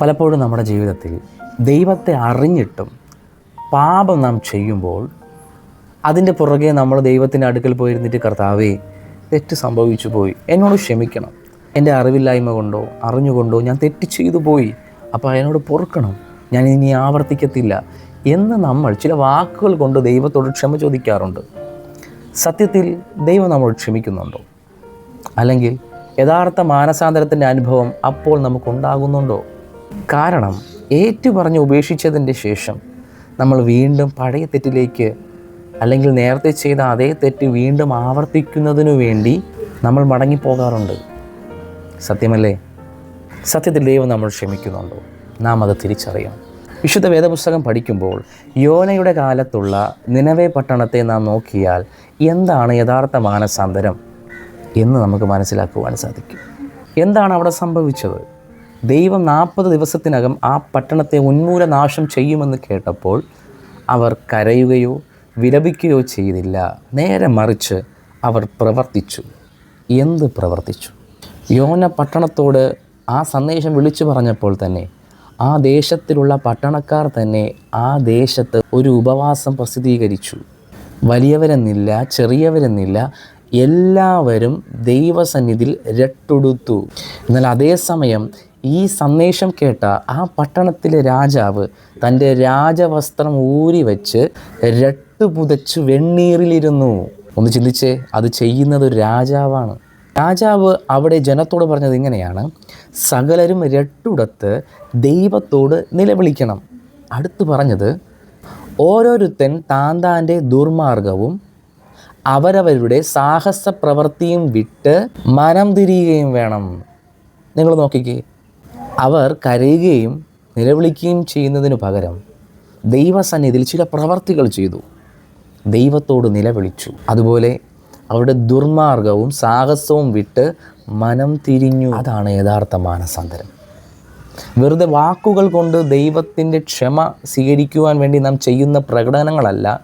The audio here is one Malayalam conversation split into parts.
പലപ്പോഴും നമ്മുടെ ജീവിതത്തിൽ ദൈവത്തെ അറിഞ്ഞിട്ടും പാപം നാം ചെയ്യുമ്പോൾ അതിന്റെ പുറകെ നമ്മൾ ദൈവത്തിന്റെ അടുക്കൽ പോയിരുന്നിട്ട് കർത്താവേ തെറ്റ് സംഭവിച്ചു പോയി. എന്നോട് ക്ഷമിക്കണം. എന്റെ അറിവില്ലായ്മ കൊണ്ടോ അറിഞ്ഞുകൊണ്ടോ ഞാൻ തെറ്റ് ചെയ്തു പോയി. അപ്പോൾ അതിനോട് പൊറുക്കണം. ഞാൻ ഇനി ആവർത്തിക്കത്തില്ല. എന്ന് നമ്മൾ ചില വാക്കുകൾ കൊണ്ട് ദൈവത്തോട് ക്ഷമ ചോദിക്കാറുണ്ട്. സത്യത്തിൽ ദൈവം നമ്മൾ ക്ഷമിക്കുന്നുണ്ടോ? അല്ലെങ്കിൽ യഥാർത്ഥ മാനസാന്തരത്തിന്റെ അനുഭവം അപ്പോൾ നമുക്കുണ്ടാകുന്നുണ്ടോ കാരണം ഏറ്റുപറഞ്ഞ് ഉപേക്ഷിച്ചതിന്റെ ശേഷം നമ്മൾ വീണ്ടും പഴയ തെറ്റിലേക്ക് അല്ലെങ്കിൽ നേരത്തെ ചെയ്ത അതേ തെറ്റ് വീണ്ടും ആവർത്തിക്കുന്നതിനു വേണ്ടി നമ്മൾ മടങ്ങിപ്പോകാറുണ്ട്. സത്യമല്ലേ? സത്യത്തിൽ ദൈവം നമ്മൾ ക്ഷമിക്കുന്നുണ്ടോ? നാം അത് തിരിച്ചറിയാം വിശുദ്ധ വേദപുസ്തകം പഠിക്കുമ്പോൾ യോനയുടെ കാലത്തുള്ള നിലവേ പട്ടണത്തെ നാം നോക്കിയാൽ എന്താണ് യഥാർത്ഥ മാനസാന്തരം എന്ന് നമുക്ക് മനസ്സിലാക്കുവാൻ സാധിക്കും. എന്താണ് അവിടെ സംഭവിച്ചത്? ദൈവം നാൽപ്പത് ദിവസത്തിനകം ആ പട്ടണത്തെ ഉന്മൂലനാശം ചെയ്യുമെന്ന് കേട്ടപ്പോൾ അവർ കരയുകയോ വിലപിക്കുകയോ ചെയ്തില്ല. നേരെ മറിച്ച് അവർ പ്രവർത്തിച്ചു. എന്ത് പ്രവർത്തിച്ചു? യോന പട്ടണത്തോട് ആ സന്ദേശം വിളിച്ചു പറഞ്ഞപ്പോൾ തന്നെ ആ ദേശത്തിലുള്ള പട്ടണക്കാർ തന്നെ ആ ദേശത്ത് ഒരു ഉപവാസം പ്രസിദ്ധീകരിച്ചു. വലിയവരെന്നില്ല ചെറിയവരെന്നില്ല എല്ലാവരും ദൈവസന്നിധിയിൽ രട്ടുടുത്തു. എന്നാൽ അതേസമയം ഈ സന്ദേശം കേട്ട ആ പട്ടണത്തിലെ രാജാവ് തന്റെ രാജവസ്ത്രം ഊരി വെച്ച് രട്ട് പുതച്ച് വെണ്ണീറിലിരുന്നു. ഒന്ന് ചിന്തിച്ചേ അത് ചെയ്യുന്നത് ഒരു രാജാവാണ്. രാജാവ് അവിടെ ജനത്തോട് പറഞ്ഞത് ഇങ്ങനെയാണ് സകലരും രട്ടുടത്ത് ദൈവത്തോട് നിലവിളിക്കണം. അടുത്ത് പറഞ്ഞത് ഓരോരുത്തൻ താൻ ദുർമാർഗവും അവരവരുടെ സാഹസ പ്രവൃത്തിയും വിട്ട് മനം തിരിയുകയും വേണം. നിങ്ങൾ നോക്കിക്കേ അവർ കരയുകയും നിലവിളിക്കുകയും ചെയ്യുന്നതിനു പകരം ദൈവസന്നിധിയിൽ ചില പ്രവർത്തികൾ ചെയ്തു. ദൈവത്തോട് നിലവിളിച്ചു. അതുപോലെ അവരുടെ ദുർമാർഗവും സാഹസവും വിട്ട് മനം തിരിഞ്ഞു. അതാണ് യഥാർത്ഥ മാനസാന്തരം. വെറുതെ വാക്കുകൾ കൊണ്ട് ദൈവത്തിന്റെ ക്ഷമ സ്വീകരിക്കുവാൻ വേണ്ടി നാം ചെയ്യുന്ന പ്രകടനങ്ങളല്ല.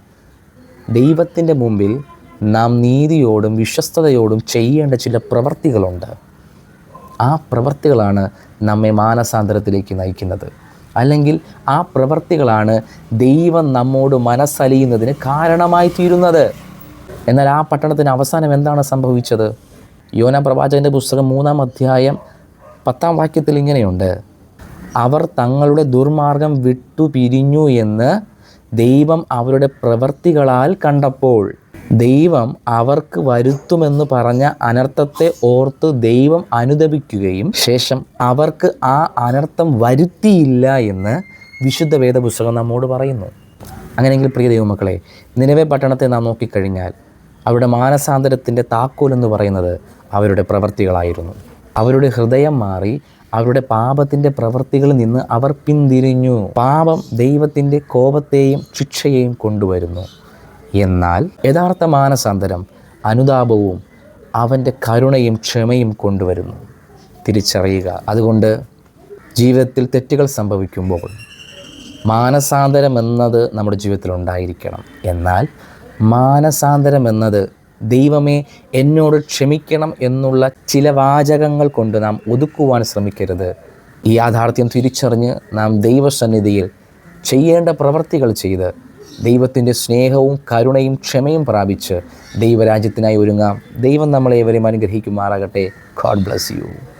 ദൈവത്തിന്റെ മുമ്പിൽ നാം നീതിയോടും വിശ്വസ്തയോടും ചെയ്യേണ്ട ചില പ്രവർത്തികളുണ്ട്. ആ പ്രവൃത്തികളാണ് നമ്മെ മാനസാന്തരത്തിലേക്ക് നയിക്കുന്നത്. അല്ലെങ്കിൽ ആ പ്രവൃത്തികളാണ് ദൈവം നമ്മോട് മനസ്സലിയുന്നതിന് കാരണമായി തീരുന്നത്. എന്നാൽ ആ പട്ടണത്തിന് അവസാനം എന്താണ് സംഭവിച്ചത്? യോന പ്രവാചകന്റെ പുസ്തകം മൂന്നാം അധ്യായം പത്താം വാക്യത്തിൽ ഇങ്ങനെയുണ്ട്. അവർ തങ്ങളുടെ ദുർമാർഗം വിട്ടു പിരിഞ്ഞു എന്ന് ദൈവം അവരുടെ പ്രവൃത്തികളാൽ കണ്ടപ്പോൾ ദൈവം അവർക്ക് വരുത്തുമെന്ന് പറഞ്ഞ അനർത്ഥത്തെ ഓർത്ത് ദൈവം അനുദപിക്കുകയും ശേഷം അവർക്ക് ആ അനർത്ഥം വരുത്തിയില്ല എന്ന് വിശുദ്ധ വേദപുസ്തകം നമ്മോട് പറയുന്നു. അങ്ങനെയെങ്കിൽ പ്രിയ ദൈവമക്കളെ നിലവെ പട്ടണത്തെ നാം നോക്കിക്കഴിഞ്ഞാൽ അവരുടെ മാനസാന്തരത്തിന്റെ താക്കോൽ എന്ന് പറയുന്നത് അവരുടെ പ്രവൃത്തികളായിരുന്നു അവരുടെ ഹൃദയം മാറി അവരുടെ പാപത്തിന്റെ പ്രവൃത്തികളിൽ നിന്ന് അവർ പിന്തിരിഞ്ഞു. പാപം ദൈവത്തിന്റെ കോപത്തെയും ശിക്ഷയെയും കൊണ്ടുവരുന്നു. എന്നാൽ യഥാർത്ഥ മാനസാന്തരം അനുതാപവും അവന്റെ കരുണയും ക്ഷമയും കൊണ്ടുവരുന്നു. തിരിച്ചറിയുക. അതുകൊണ്ട് ജീവിതത്തിൽ തെറ്റുകൾ സംഭവിക്കുമ്പോൾ മാനസാന്തരം എന്നത് നമ്മുടെ ജീവിതത്തിൽ ഉണ്ടായിരിക്കണം. എന്നാൽ മാനസാന്തരം എന്നത് ദൈവമേ എന്നോട് ക്ഷമിക്കണം എന്നുള്ള ചില വാചകങ്ങൾ കൊണ്ട് നാം ഒതുക്കുവാൻ ശ്രമിക്കരുത്. ഈ യാഥാർത്ഥ്യം തിരിച്ചറിഞ്ഞ് നാം ദൈവസന്നിധിയിൽ ചെയ്യേണ്ട പ്രവൃത്തികൾ ചെയ്ത് ദൈവത്തിന്റെ സ്നേഹവും കരുണയും ക്ഷമയും പ്രാപിച്ച് ദൈവരാജ്യത്തിനായി ഒരുങ്ങാം. ദൈവം നമ്മളെ ഏവരെയും അനുഗ്രഹിക്കുമാറാകട്ടെ. God bless you